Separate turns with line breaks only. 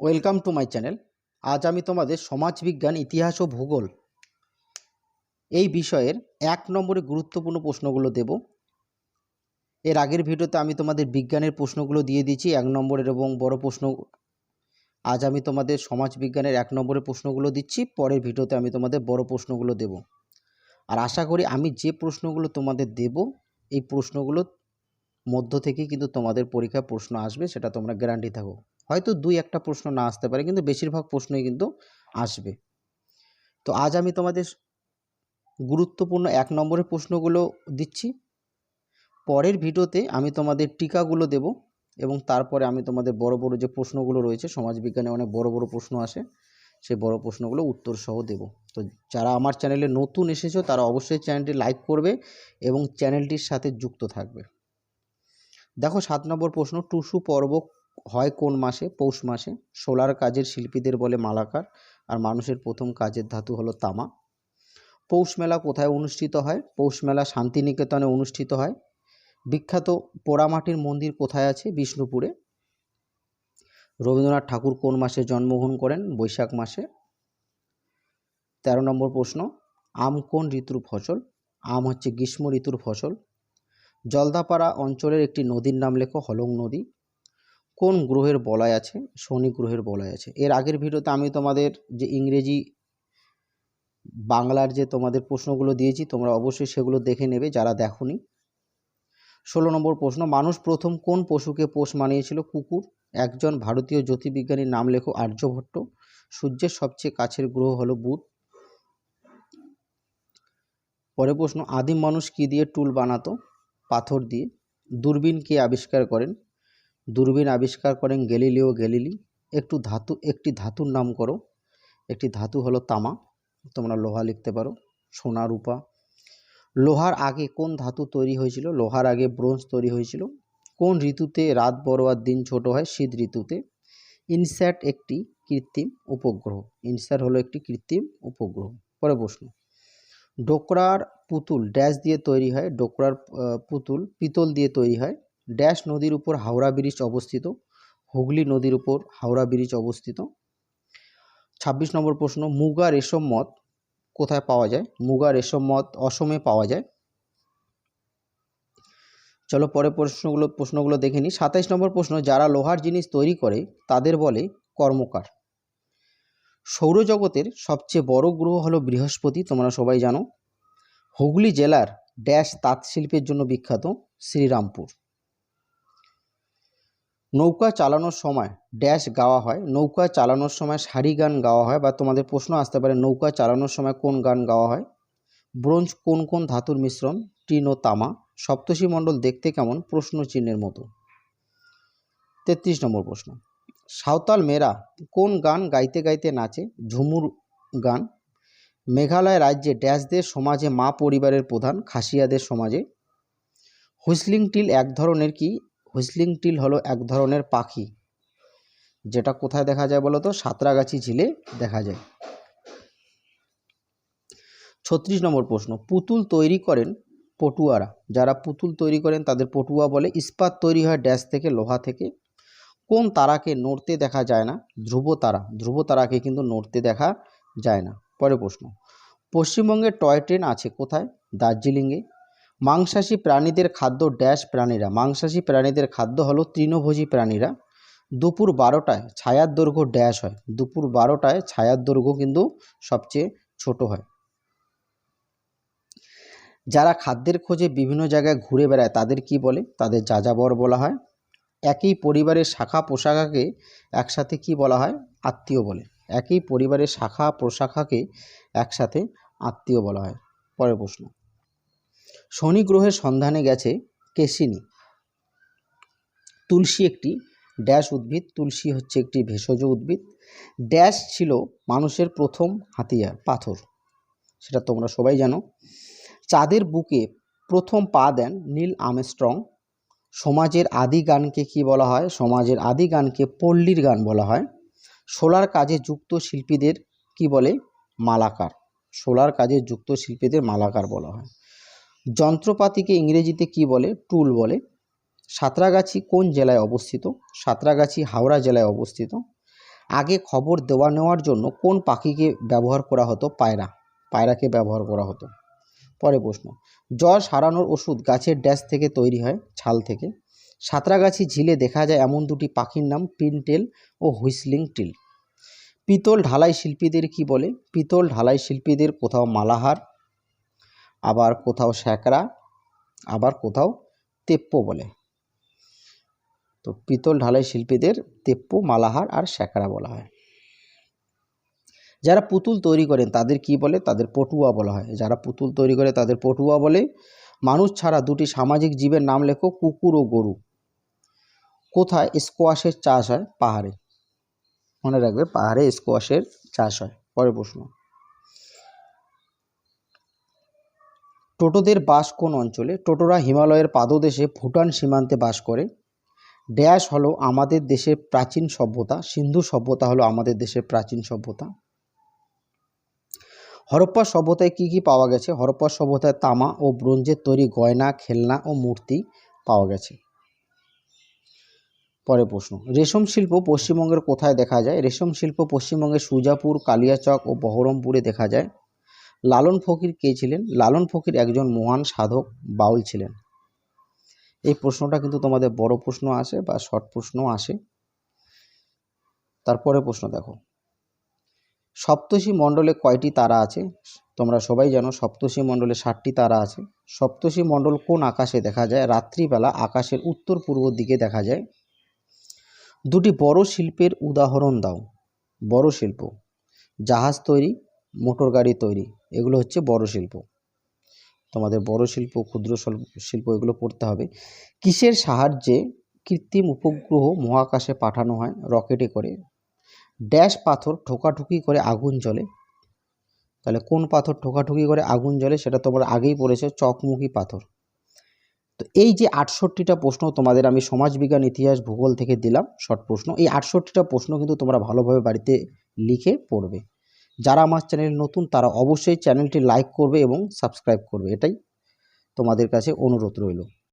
Welcome to my channel. আজ আমি তোমাদের সমাজবিজ্ঞান ইতিহাস ও ভূগোল এই বিষয়ের এক নম্বরে গুরুত্বপূর্ণ প্রশ্নগুলো দেব। এর আগের ভিডিওতে আমি তোমাদের বিজ্ঞানের প্রশ্নগুলো দিয়ে দিয়েছি, এক নম্বরের এবং বড় প্রশ্ন। আজ আমি তোমাদের সমাজবিজ্ঞানের এক নম্বরের প্রশ্নগুলো দিচ্ছি, পরের ভিডিওতে আমি তোমাদের বড় প্রশ্নগুলো দেব। আর আশা করি আমি যে প্রশ্নগুলো তোমাদের দেব, এই প্রশ্নগুলোর মধ্য থেকে কিন্তু তোমাদের পরীক্ষায় প্রশ্ন আসবে, সেটা তোমরা গ্যারান্টি থাকো। হয়তো দুই একটা প্রশ্ন না আসতে পারে, কিন্তু বেশিরভাগ প্রশ্নই কিন্তু আসবে। তো আজ আমি তোমাদের গুরুত্বপূর্ণ এক নম্বরের প্রশ্নগুলো দিচ্ছি। পরের ভিডিওতে আমি তোমাদের টিকাগুলো দেব এবং তারপরে আমি তোমাদের বড় বড় যে প্রশ্নগুলো রয়েছে, সমাজবিজ্ঞানে অনেক বড় বড় প্রশ্ন আসে, সেই বড় প্রশ্নগুলো উত্তর সহ দেব। তো যারা আমার চ্যানেলে নতুন এসেছ, তারা অবশ্যই চ্যানেলটি লাইক করবে এবং চ্যানেলটির সাথে যুক্ত থাকবে। দেখো, সাত নম্বর প্রশ্ন, টুসু পর্ব হয় কোন মাসে? পৌষ মাসে। সোলার কাজের শিল্পীদের বলে মালাকার। আর মানুষের প্রথম কাজের ধাতু হলো তামা। পৌষ মেলা কোথায় অনুষ্ঠিত হয়? পৌষ মেলা শান্তিনিকেতনে অনুষ্ঠিত হয়। বিখ্যাত পোড়ামাটির মন্দির কোথায় আছে? বিষ্ণুপুরে। রবীন্দ্রনাথ ঠাকুর কোন মাসে জন্মগ্রহণ করেন? বৈশাখ মাসে। তেরো নম্বর প্রশ্ন। আম কোন ঋতুর ফসল? আম হচ্ছে গ্রীষ্ম ঋতুর ফসল। জলদাপাড়া অঞ্চলের একটি নদীর নাম লেখো হলং নদী। কোন গ্রহের বলয় আছে? শনি গ্রহের বলয় আছে। এর আগের ভিডিওতে আমি তোমাদের যে ইংরেজি, বাংলার যে তোমাদের প্রশ্নগুলো দিয়েছি, তোমরা অবশ্যই সেগুলো দেখে নেবে যারা দেখোনি। ষোলো নম্বর প্রশ্ন, মানুষ প্রথম কোন পশুকে পোষ মানিয়েছিল? কুকুর, একজন ভারতীয় জ্যোতির্বিজ্ঞানীর নাম লেখো আর্যভট্ট, সূর্যের সবচেয়ে কাছের গ্রহ হলো বুধ। পরে প্রশ্ন, আদিম মানুষ কি দিয়ে টুল বানাতো? পাথর দিয়ে। দূরবীন কে আবিষ্কার করেন? দূরবীন আবিষ্কার করেন গ্যালিলিও গ্যালিলি। একটু ধাতু, একটি ধাতুর নাম করো। একটি ধাতু হলো তামা। তোমরা লোহা লিখতে পারো, সোনা, রূপা। লোহার আগে কোন ধাতু তৈরি হয়েছিল? লোহার আগে ব্রোঞ্জ তৈরি হয়েছিল। কোন ঋতুতে রাত বড় আর দিন ছোট হয়? শীত ঋতুতে। ইনস্যাট একটি কৃত্রিম উপগ্রহ। ইনস্যাট হলো একটি কৃত্রিম উপগ্রহ। পরে প্রশ্ন। ডোকরার পুতুল ড্যাশ দিয়ে তৈরি হয়। ডোকরার পুতুল পিতল দিয়ে তৈরি হয়। ড্যাশ নদীর উপর হাওড়া ব্রিজ অবস্থিত, হুগলি নদীর উপর হাওড়া ব্রিজ অবস্থিত। ছাব্বিশ নম্বর প্রশ্ন, মুগা রেশম মদ কোথায় পাওয়া যায়? মুগা রেশম মদ অসমে পাওয়া যায়। চলো পরে প্রশ্নগুলো প্রশ্নগুলো দেখে নিই। সাতাইশ নম্বর প্রশ্ন, যারা লোহার জিনিস তৈরি করে, তাদের বলে কর্মকার। সৌরজগতের সবচেয়ে বড় গ্রহ হলো বৃহস্পতি, তোমরা সবাই জানো। হুগলি জেলার ড্যাশ তাঁত শিল্পের জন্য বিখ্যাত, শ্রীরামপুর। নৌকা চালানোর সময় ড্যাশ গাওয়া হয়। নৌকা চালানোর সময় সারি গান গাওয়া হয় বা তোমাদের প্রশ্ন আসতে পারে, নৌকা চালানোর সময় কোন গান গাওয়া হয়? ব্রোঞ্জ কোন কোন ধাতুর মিশ্রণ? টিন ও তামা। সপ্তর্ষি মণ্ডল দেখতে কেমন? প্রশ্ন চিহ্নের মতো। তেত্রিশ নম্বর প্রশ্ন। সাঁওতাল মেয়েরা কোন গান গাইতে গাইতে নাচে? ঝুমুর গান। মেঘালয় রাজ্যে ড্যাশদের সমাজে মা পরিবারের প্রধান, খাসিয়াদের সমাজে। হুইসলিং টিল এক ধরনের কি? হুইসলিং টিল হলো এক ধরনের পাখি, যেটা কোথায় দেখা যায় বলো তো? সাঁতরাগাছি ঝিলে দেখা যায়। ছত্রিশ নম্বর প্রশ্ন, পুতুল তৈরি করেন পটুয়ারা। যারা পুতুল তৈরি করেন তাদের পটুয়া বলে, ইস্পাত তৈরি হয় ড্যাশ থেকে লোহা থেকে। কোন তারাকে নড়তে দেখা যায় না? ধ্রুব তারা। ধ্রুব তারাকে কিন্তু নড়তে দেখা যায় না। পরে প্রশ্ন, পশ্চিমবঙ্গে টয় ট্রেন আছে কোথায়? দার্জিলিংয়ে। মাংসাশী প্রাণীদের খাদ্য ড্যাশ প্রাণীরা। মাংসাশী প্রাণীদের খাদ্য হলো তৃণভোজী প্রাণীরা। দুপুর বারোটায় ছায়ার দৈর্ঘ্য ড্যাশ হয়। দুপুর বারোটায় ছায়ার দৈর্ঘ্য কিন্তু সবচেয়ে ছোট হয়। যারা খাদ্যের খোঁজে বিভিন্ন জায়গায় ঘুরে বেড়ায়, তাদের কি বলে? তাদের যাযাবর বলা হয়। একই পরিবারের শাখা পোশাখাকে একসাথে কি বলা হয়? আত্মীয় বলে। একই পরিবারের শাখা প্রশাখাকে একসাথে আত্মীয় বলা হয়। পরের প্রশ্ন। শনি গ্রহের সন্ধানে গেছে কেসিনি তুলসী একটি ড্যাশ উদ্ভিদ, তুলসী হচ্ছে একটি ভেষজ উদ্ভিদ। ড্যাশ ছিল মানুষের প্রথম হাতিয়ার, পাথর, সেটা তোমরা সবাই জানো। চাঁদের বুকে প্রথম পা দেন নীল আর্মস্ট্রং। সমাজের আদি গানকে কি বলা হয়? সমাজের আদি গানকে পল্লীর গান বলা হয়। সোলার কাজে যুক্ত শিল্পীদের কি বলে? মালাকার। সোলার কাজে যুক্ত শিল্পীদের মালাকার বলা হয়। যন্ত্রপাতিকে ইংরেজিতে কি বলে? টুল বলে। সাঁতরাগাছি কোন জেলায় অবস্থিত? সাঁতরাগাছি হাওড়া জেলায় অবস্থিত। আগে খবর দেওয়া নেওয়ার জন্য কোন পাখিকে ব্যবহার করা হতো? পায়রা। পায়রাকে ব্যবহার করা হতো। পরে প্রশ্ন। জ্বর সারানোর ওষুধ গাছের ড্যাশ থেকে তৈরি হয়, ছাল থেকে। সাঁতরাগাছি ঝিলে দেখা যায় এমন দুটি পাখির নাম পিনটেল ও হুইসলিং টিল। পিতল ঢালাই শিল্পীদের কি বলে? পিতল ঢালাই শিল্পীদের কোথাও মালাহার আবার কোথাও স্যাকরা আবার কোথাও তেপ্প বলে। তো পিতল ঢালাই শিল্পীদের তেপ্প, মালাহার আর স্যাকরা বলা হয়। যারা পুতুল তৈরি করেন তাদের কি বলে? তাদের পটুয়া বলা হয়। যারা পুতুল তৈরি করে তাদের পটুয়া বলে, মানুষ ছাড়া দুটি সামাজিক জীবের নাম লেখো কুকুর ও গরু। কোথায় স্কোয়াশের চাষ হয়? পাহাড়ে। মনে রাখবে, পাহাড়ে স্কোয়াশের চাষ হয়। পরের প্রশ্ন। টোটোদের বাস কোন অঞ্চলে? টোটোরা হিমালয়ের পাদদেশে ভুটান সীমান্তে বাস করে। ড্যাশ হলো আমাদের দেশের প্রাচীন সভ্যতা, সিন্ধু সভ্যতা হলো আমাদের দেশের প্রাচীন সভ্যতা। হরপ্পা সভ্যতায় কি কি পাওয়া গেছে? হরপ্পা সভ্যতায় তামা ও ব্রোঞ্জের তৈরি গয়না, খেলনা ও মূর্তি পাওয়া গেছে। পরে প্রশ্ন, রেশম শিল্প পশ্চিমবঙ্গের কোথায় দেখা যায়? রেশম শিল্প পশ্চিমবঙ্গের সুজাপুর, কালিয়াচক ও বহরমপুরে দেখা যায়। লালন ফকির কে ছিলেন? লালন ফকির একজন মহান সাধক, বাউল ছিলেন। এই প্রশ্নটা কিন্তু তোমাদের বড় প্রশ্ন আসে বা শর্ট প্রশ্ন আসে। তারপরে প্রশ্ন দেখো। সপ্তর্ষি মণ্ডলে কয়টি তারা আছে? তোমরা সবাই জানো সপ্তর্ষি মণ্ডলে ষাটটি তারা আছে। সপ্তর্ষি মণ্ডল কোন আকাশে দেখা যায়? রাত্রিবেলা আকাশের উত্তর পূর্ব দিকে দেখা যায়। দুটি বড় শিল্পের উদাহরণ দাও। বড় শিল্প, জাহাজ তৈরি মোটর গাড়ি তৈরি। এগুলো হচ্ছে বড় শিল্প। তোমাদের বড় শিল্প, ক্ষুদ্র শিল্প এগুলো পড়তে হবে। কিসের সাহায্যে কৃত্রিম উপগ্রহ মহাকাশে পাঠানো হয়? রকেটে করে। ড্যাশ পাথর ঠোকাঠুকি করে আগুন জ্বলে। তাহলে কোন পাথর ঠোকাঠুকি করে আগুন জ্বলে সেটা তোমরা আগেই পড়েছো, চকমুখী পাথর। তো এই যে আটষট্টিটা প্রশ্ন তোমাদের আমি সমাজবিজ্ঞান ইতিহাস, ভূগোল থেকে দিলাম, শর্ট প্রশ্ন। এই আটষট্টিটা প্রশ্ন কিন্তু তোমরা ভালোভাবে বাড়িতে লিখে পড়বে। যারা আমার চ্যানেল নতুন, তারা অবশ্যই চ্যানেলটি লাইক করবে এবং সাবস্ক্রাইব করবে। এটাই তোমাদের কাছে অনুরোধ রইল।